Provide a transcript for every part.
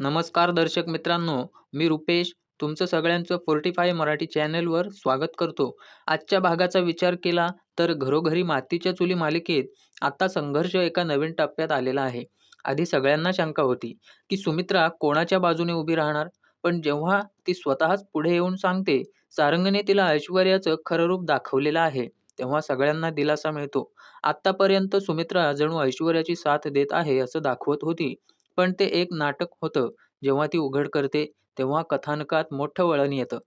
नमस्कार दर्शक मित्रांनो मी रुपेश तुमचं सगळ्यांचं फोर्टीफाय मराठी चॅनलवर स्वागत करतो. आजच्या भागाचा विचार केला तर घरोघरी मातीच्या चुली मालिकेत आता संघर्ष एका नवीन टप्प्यात आलेला आहे. आधी सगळ्यांना शंका होती की सुमित्रा कोणाच्या बाजूने उभी राहणार? पण जेव्हा ती स्वतःच पुढे येऊन सांगते सारंगने तिला ऐश्वर्याचं खरं रूप दाखवलेलं आहे तेव्हा सगळ्यांना दिलासा मिळतो. आत्तापर्यंत सुमित्रा जणू ऐश्वर्याची साथ देत आहे असं दाखवत होती. पण ते एक नाटक होतं. जेव्हा ती उघड करते तेव्हा कथानकात मोठं वळण येतं.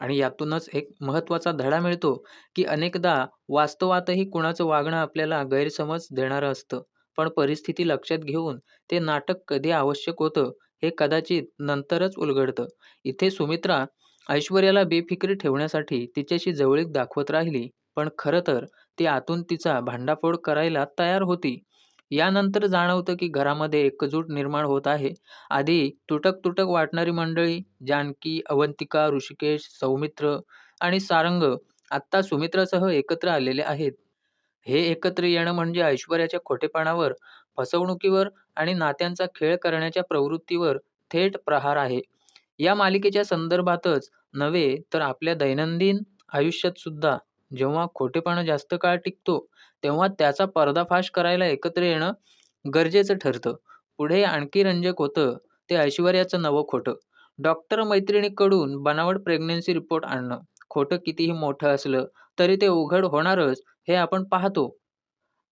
आणि यातूनच एक महत्त्वाचा धडा मिळतो की अनेकदा वास्तवातही कुणाचं वागणं आपल्याला गैरसमज देणारं असतं. पण परिस्थिती लक्षात घेऊन ते नाटक कधी आवश्यक होतं हे कदाचित नंतरच उलगडतं. इथे सुमित्रा ऐश्वर्याला बेफिक्री ठेवण्यासाठी तिच्याशी जवळीक दाखवत राहिली पण खरं तर ती आतून तिचा भांडाफोड करायला तयार होती. यानंतर जाणवतं की घरामध्ये एकजूट निर्माण होत आहे. आधी तुटक तुटक वाटणारी मंडळी जानकी अवंतिका ऋषिकेश सौमित्र आणि सारंग आत्ता सुमित्रासह एकत्र आलेले आहेत. हे एकत्र येणं म्हणजे ऐश्वर्याच्या खोटेपणावर फसवणुकीवर आणि नात्यांचा खेळ करण्याच्या प्रवृत्तीवर थेट प्रहार आहे. या मालिकेच्या संदर्भातच नव्हे तर आपल्या दैनंदिन आयुष्यात सुद्धा जेव्हा खोटेपणा जास्त काळ टिकतो तेव्हा त्याचा पर्दाफाश करायला एकत्र येणं गरजेचं ठरतं. पुढे आणखी रंजक होतं ते ऐश्वर्याचं नवं खोटं. डॉक्टर मैत्रिणीकडून बनावट प्रेग्नन्सी रिपोर्ट आणणं. खोटं कितीही मोठं असलं तरी ते उघड होणारच हे आपण पाहतो.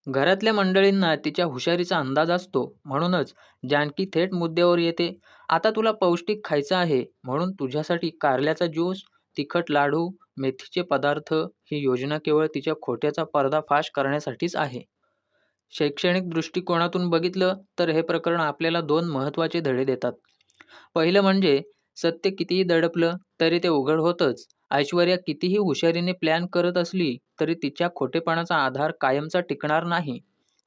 घरातल्या मंडळींना तिच्या हुशारीचा अंदाज असतो. म्हणूनच जानकी थेट मुद्द्यावर येते. आता तुला पौष्टिक खायचं आहे म्हणून तुझ्यासाठी कारल्याचा ज्यूस तिखट लाडू मेथीचे पदार्थ ही योजना केवळ तिच्या खोट्याचा पर्दाफाश करण्यासाठीच आहे. शैक्षणिक दृष्टिकोनातून बघितलं तर हे प्रकरण आपल्याला दोन महत्त्वाचे धडे देतात. पहिलं म्हणजे सत्य कितीही दडपलं तरी ते उघड होतंच. ऐश्वर्या कितीही हुशारीने प्लॅन करत असली तरी तिच्या खोटेपणाचा आधार कायमचा टिकणार नाही.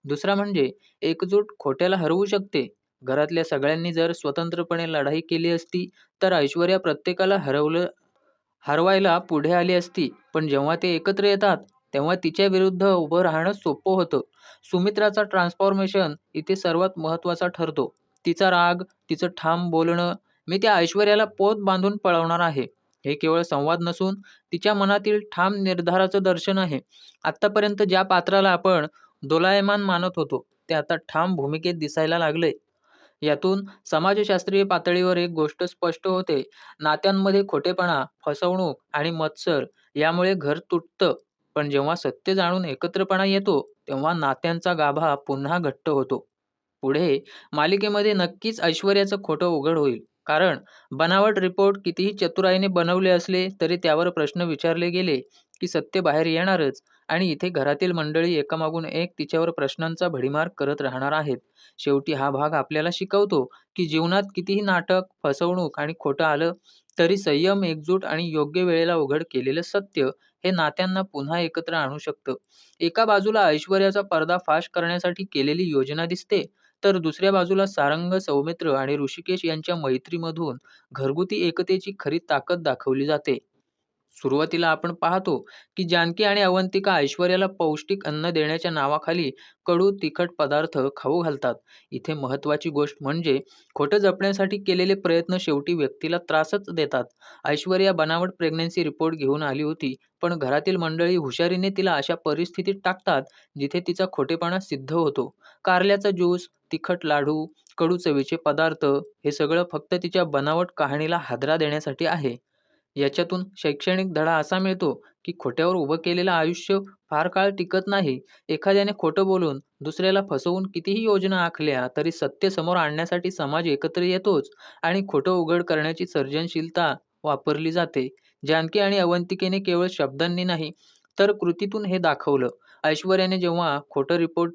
दुसरा म्हणजे एकजूट खोट्याला हरवू शकते. घरातल्या सगळ्यांनी जर स्वतंत्रपणे लढाई केली असती तर ऐश्वर्या प्रत्येकाला हरवलं हरवायला पुढे आली असती. पण जेव्हा ते एकत्र येतात तेव्हा तिच्या विरुद्ध उभं राहणं सोपं होतं. सुमित्राचा ट्रान्सफॉर्मेशन इथे सर्वात महत्त्वाचा ठरतो. तिचा राग तिचं ठाम बोलणं मी त्या ऐश्वर्याला पोत बांधून पळवणार आहे. हे केवळ संवाद नसून तिच्या मनातील ठाम निर्धाराचं दर्शन आहे. आत्तापर्यंत ज्या पात्राला आपण दोलायमान मानत होतो ते आता ठाम भूमिकेत दिसायला लागले. यातून समाजशास्त्रीय पातळीवर एक गोष्ट स्पष्ट होते. नात्यांमध्ये खोटेपणा फसवणूक आणि मत्सर यामुळे घर तुटतं. पण जेव्हा सत्य जाणून एकत्रपणा येतो तेव्हा नात्यांचा गाभा पुन्हा घट्ट होतो. पुढे मालिकेमध्ये नक्कीच ऐश्वर्याचं खोटं उघड होईल. कारण बनावट रिपोर्ट कितीही चतुराईने बनवले असले तरी त्यावर प्रश्न विचारले गेले की सत्य बाहेर येणारच. आणि इथे घरातील मंडळी एकामागून एक तिच्यावर प्रश्नांचा भडीमार करत राहणार आहेत. शेवटी हा भाग आपल्याला शिकवतो की जीवनात कितीही नाटक फसवणूक आणि खोटं आलं तरी संयम एकजूट आणि योग्य वेळेला उघड केलेलं सत्य हे नात्यांना पुन्हा एकत्र आणू शकतं. एका बाजूला ऐश्वर्याचा पर्दा फाश करण्यासाठी केलेली योजना दिसते तर दुसऱ्या बाजूला सारंग सौमित्र आणि ऋषिकेश यांच्या मैत्रीमधून घरगुती एकतेची खरी ताकद दाखवली जाते. सुरुवातीला आपण पाहतो की जानकी आणि अवंतिका ऐश्वर्याला पौष्टिक अन्न देण्याच्या नावाखाली कडू तिखट पदार्थ खाऊ घालतात. इथे महत्त्वाची गोष्ट म्हणजे खोटं जपण्यासाठी केलेले प्रयत्न शेवटी व्यक्तीला त्रासच देतात. ऐश्वर्या बनावट प्रेग्नन्सी रिपोर्ट घेऊन आली होती पण घरातील मंडळी हुशारीने तिला अशा परिस्थितीत टाकतात जिथे तिचा खोटेपणा सिद्ध होतो. कारल्याचा ज्यूस तिखट लाडू कडू चवीचे पदार्थ हे सगळं फक्त तिच्या बनावट कहाणीला हादरा देण्यासाठी आहे. याच्यातून शैक्षणिक धडा असा मिळतो की खोट्यावर उभं केलेलं आयुष्य फार काळ टिकत नाही. एखाद्याने खोटं बोलून दुसऱ्याला फसवून कितीही योजना आखल्या तरी सत्य समोर आणण्यासाठी समाज एकत्र येतोच आणि खोटं उघड करण्याची सर्जनशीलता वापरली जाते. जानकी आणि अवंतिकेने केवळ शब्दांनी नाही तर कृतीतून हे दाखवलं. ऐश्वर्याने जेव्हा खोटं रिपोर्ट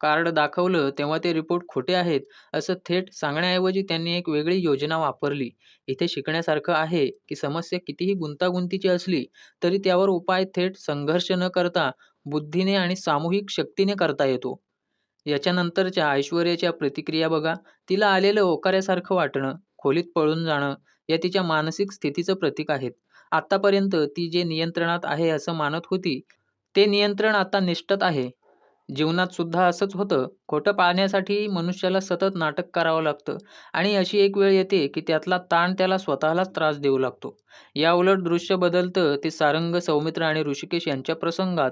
कार्ड दाखवलं तेव्हा ते रिपोर्ट खोटे आहेत असं थेट सांगण्याऐवजी त्यांनी एक वेगळी योजना वापरली. इथे शिकण्यासारखं आहे की समस्या कितीही गुंतागुंतीची असली तरी त्यावर उपाय थेट संघर्ष न करता बुद्धीने आणि सामूहिक शक्तीने करता येतो. याच्यानंतरच्या ऐश्वर्याच्या प्रतिक्रिया बघा. तिला आलेलं ओकाऱ्यासारखं वाटणं खोलीत पळून जाणं या तिच्या मानसिक स्थितीचं प्रतीक आहेत. आत्तापर्यंत ती जे नियंत्रणात आहे असं मानत होती ते नियंत्रण आता निष्ठत आहे. जीवनातसुद्धा असंच होतं. खोटं पाळण्यासाठी मनुष्याला सतत नाटक करावं लागतं आणि अशी एक वेळ येते की त्यातला ताण त्याला स्वतःलाच त्रास देऊ लागतो. याउलट दृश्य बदलतं ते सारंग, सौमित्र आणि ऋषिकेश यांच्या प्रसंगात.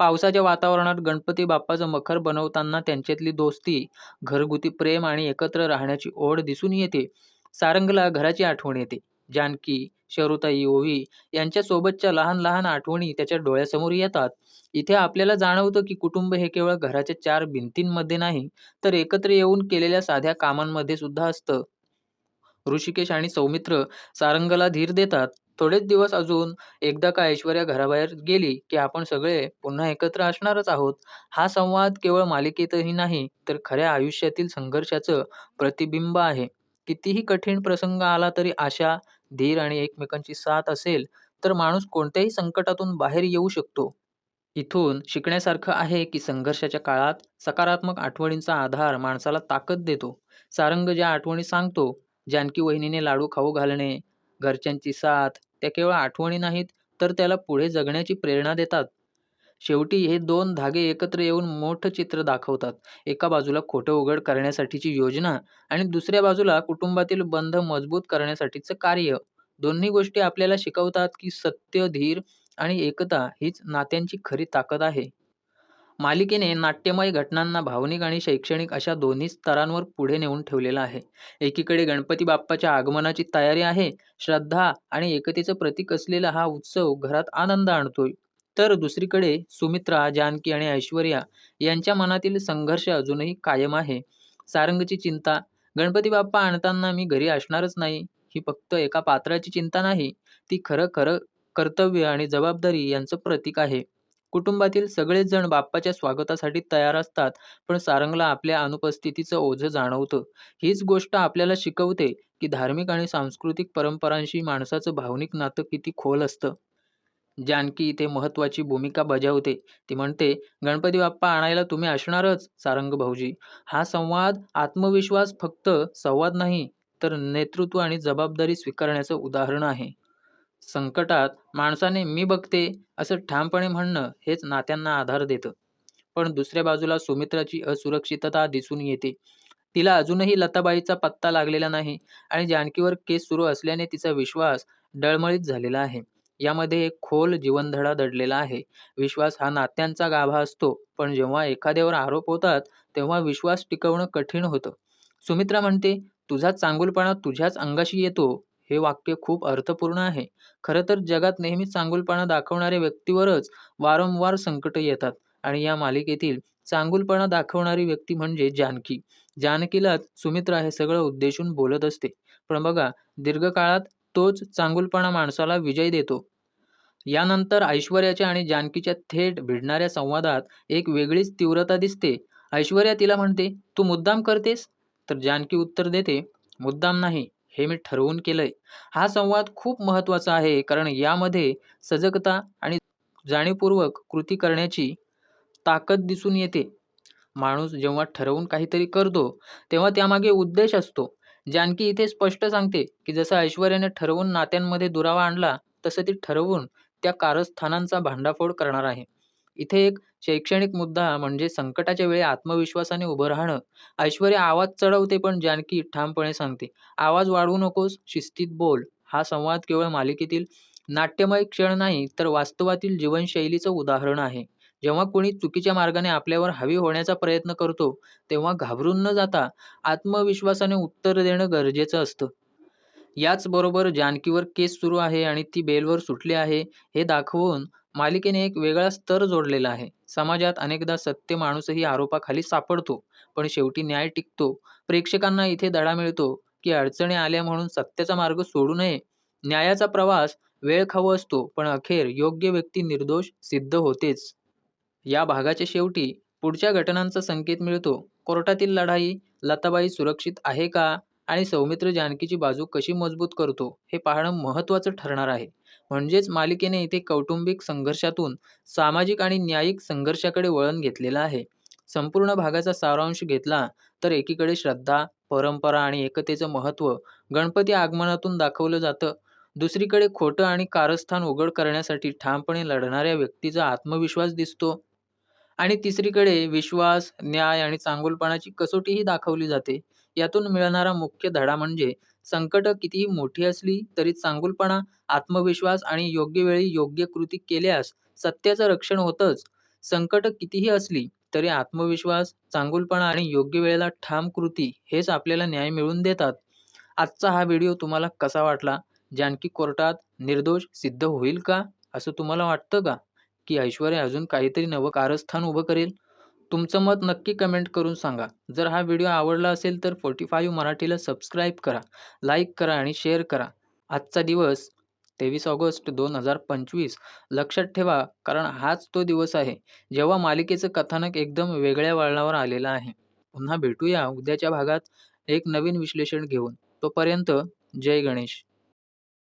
पावसाच्या वातावरणात गणपती बाप्पाचं मखर बनवताना त्यांच्यातली दोस्ती, घरगुती प्रेम आणि एकत्र राहण्याची ओढ दिसून येते. सारंगला घराची आठवण येते. जानकी, शरुताई, ओवी यांच्यासोबतच्या लहान लहान आठवणी त्याच्या डोळ्यासमोर येतात. इथे आपल्याला जाणवतं की कुटुंब हे केवळ घराच्या चार भिंतींमध्ये नाही, तर एकत्र येऊन केलेल्या साध्या कामांमध्ये सुद्धा असतं. ऋषिकेश आणि सौमित्र सारंगला धीर देतात. थोडेच दिवस अजून, एकदा का ऐश्वर्या घराबाहेर गेली की आपण सगळे पुन्हा एकत्र असणारच आहोत. हा संवाद केवळ मालिकेतही नाही, तर खऱ्या आयुष्यातील संघर्षाचं प्रतिबिंब आहे. कितीही कठीण प्रसंग आला तरी आशा, धीर आणि एकमेकांची साथ असेल, तर माणूस कोणत्याही संकटातून बाहेर येऊ शकतो. इथून शिकण्यासारखं आहे की संघर्षाच्या काळात सकारात्मक आठवणींचा आधार माणसाला ताकद देतो. सारंग ज्या आठवणी सांगतो, जानकी वहिनीने लाडू खाऊ घालणे, घरच्यांची साथ, त्या केवळ आठवणी नाहीत, तर त्याला पुढे जगण्याची प्रेरणा देतात. शेवटी हे दोन धागे एकत्र येऊन मोठं चित्र दाखवतात. एका बाजूला खोटं उघड करण्यासाठीची योजना आणि दुसऱ्या बाजूला कुटुंबातील बंध मजबूत करण्यासाठीचं कार्य. दोन्ही गोष्टी आपल्याला शिकवतात की सत्य, धीर आणि एकता हीच नात्यांची खरी ताकद आहे. मालिकेने नाट्यमय घटनांना भावनिक आणि शैक्षणिक अशा दोन्ही स्तरांवर पुढे नेऊन ठेवलेलं आहे. एकीकडे गणपती बाप्पाच्या आगमनाची तयारी आहे. श्रद्धा आणि एकतेचं प्रतीक असलेला हा उत्सव घरात आनंद आणतोय. तर दुसरीकडे सुमित्रा, जानकी आणि ऐश्वर्या यांच्या मनातील संघर्ष अजूनही कायम आहे. सारंगची चिंता, गणपती बाप्पा आणताना मी घरी असणारच नाही, ही फक्त एका पात्राची चिंता नाही, ती खरं खरं कर्तव्य आणि जबाबदारी यांचं प्रतीक आहे. कुटुंबातील सगळेच जण बाप्पाच्या स्वागतासाठी तयार असतात, पण सारंगला आपल्या अनुपस्थितीचं ओझं जाणवतं. हीच गोष्ट आपल्याला शिकवते की धार्मिक आणि सांस्कृतिक परंपरांशी माणसाचं भावनिक नातं किती खोल असतं. जानकी इथे महत्त्वाची भूमिका बजावते. ती म्हणते, गणपती बाप्पा आणायला तुम्ही असणारच, सारंग भाऊजी. हा संवाद आत्मविश्वास फक्त संवाद नाही, तर नेतृत्व आणि जबाबदारी स्वीकारण्याचं उदाहरण आहे. संकटात माणसाने मी बघते असं ठामपणे म्हणणं हेच नात्यांना आधार देतं. पण दुसऱ्या बाजूला सुमित्राची असुरक्षितता दिसून येते. तिला अजूनही लताबाईचा पत्ता लागलेला नाही आणि जानकीवर केस सुरू असल्याने तिचा विश्वास डळमळीत झालेला आहे. यामध्ये एक खोल जीवनधडा दडलेला आहे. विश्वास हा नात्यांचा गाभा असतो, पण जेव्हा एखाद्यावर आरोप होतात, तेव्हा विश्वास टिकवणं कठीण होतं. सुमित्रा म्हणते, तुझा चांगुलपणा तुझ्याच अंगाशी येतो. हे वाक्य खूप अर्थपूर्ण आहे. खरं तर जगात नेहमी चांगुलपणा दाखवणाऱ्या व्यक्तीवरच वारंवार संकट येतात आणि या मालिकेतील चांगुलपणा दाखवणारी व्यक्ती म्हणजे जानकी. जानकीलाच सुमित्रा हे सगळं उद्देशून बोलत असते. पण बघा, दीर्घकाळात तोच चांगुलपणा माणसाला विजय देतो. यानंतर ऐश्वर्याच्या आणि जानकीच्या थेट भिडणाऱ्या संवादात एक वेगळीच तीव्रता दिसते. ऐश्वर्या तिला म्हणते, तू मुद्दाम करतेस? तर जानकी उत्तर देते, मुद्दाम नाही, हे मी ठरवून केलंय. हा संवाद खूप महत्त्वाचा आहे कारण यामध्ये सजगता आणि जाणीवपूर्वक कृती करण्याची ताकद दिसून येते. माणूस जेव्हा ठरवून काहीतरी करतो, तेव्हा त्यामागे उद्देश असतो. जानकी इथे स्पष्ट सांगते की जसं ऐश्वर्याने ठरवून नात्यांमध्ये दुरावा आणला, तसं ती ठरवून त्या कारस्थानांचा भांडाफोड करणार आहे. इथे एक शैक्षणिक मुद्दा म्हणजे संकटाच्या वेळी आत्मविश्वासाने उभं राहणं. ऐश्वर्या आवाज चढवते पण जानकी ठामपणे सांगते, आवाज वाढवू नकोस, शिस्तीत बोल. हा संवाद केवळ मालिकेतील नाट्यमय क्षण नाही, तर वास्तवातील जीवनशैलीचं उदाहरण आहे. जेव्हा कोणी चुकीच्या मार्गाने आपल्यावर हावी होण्याचा प्रयत्न करतो, तेव्हा घाबरून न जाता आत्मविश्वासाने उत्तर देणं गरजेचं असतं. याचबरोबर जानकीवर केस सुरू आहे आणि ती बेलवर सुटली आहे, हे दाखवून मालिकेने एक वेगळा स्तर जोडलेला आहे. समाजात अनेकदा सत्य माणूसही आरोपाखाली सापडतो, पण शेवटी न्याय टिकतो. प्रेक्षकांना इथे धडा मिळतो की अडचणी आल्या म्हणून सत्याचा मार्ग सोडू नये. न्यायाचा प्रवास वेळखाऊ असतो, पण अखेर योग्य व्यक्ती निर्दोष सिद्ध होतेच. या भागाच्या शेवटी पुढच्या घटनांचा संकेत मिळतो. कोर्टातील लढाई, लताबाई सुरक्षित आहे का आणि सौमित्र जानकीची बाजू कशी मजबूत करतो, हे पाहणं महत्त्वाचं ठरणार आहे. म्हणजेच मालिकेने इथे कौटुंबिक संघर्षातून सामाजिक आणि न्यायिक संघर्षाकडे वळण घेतलेलं आहे. संपूर्ण भागाचा सारांश घेतला तर एकीकडे श्रद्धा, परंपरा आणि एकतेचं महत्त्व गणपती आगमनातून दाखवलं जातं. दुसरीकडे खोटं आणि कारस्थान उघड करण्यासाठी ठामपणे लढणाऱ्या व्यक्तीचा आत्मविश्वास दिसतो. आणि तिसरीकडे विश्वास, न्याय आणि चांगुलपणाची कसोटीही दाखवली जाते. यातून मिळणारा मुख्य धडा म्हणजे संकट कितीही मोठी असली तरी चांगुलपणा, आत्मविश्वास आणि योग्य वेळी योग्य कृती केल्यास सत्याचं रक्षण होतंच. संकट कितीही असली तरी आत्मविश्वास, चांगुलपणा आणि योग्य वेळेला ठाम कृती हेच आपल्याला न्याय मिळवून देतात. आजचा हा व्हिडिओ तुम्हाला कसा वाटला? जानकी कोर्टात निर्दोष सिद्ध होईल का, असं तुम्हाला वाटतं का? की ऐश्वर्या अजून काहीतरी नवं कारस्थान उभं करेल? तुमचं मत नक्की कमेंट करून सांगा. जर हा व्हिडिओ आवडला असेल तर फोर्टी फाईव्ह मराठीला सबस्क्राईब करा, लाईक करा आणि शेअर करा. आजचा दिवस तेवीस ऑगस्ट दोन हजार पंचवीस लक्षात ठेवा कारण हाच तो दिवस आहे जेव्हा मालिकेचं कथानक एकदम वेगळ्या वळणावर आलेलं आहे. पुन्हा भेटूया उद्याच्या भागात एक नवीन विश्लेषण घेऊन. तोपर्यंत जय गणेश.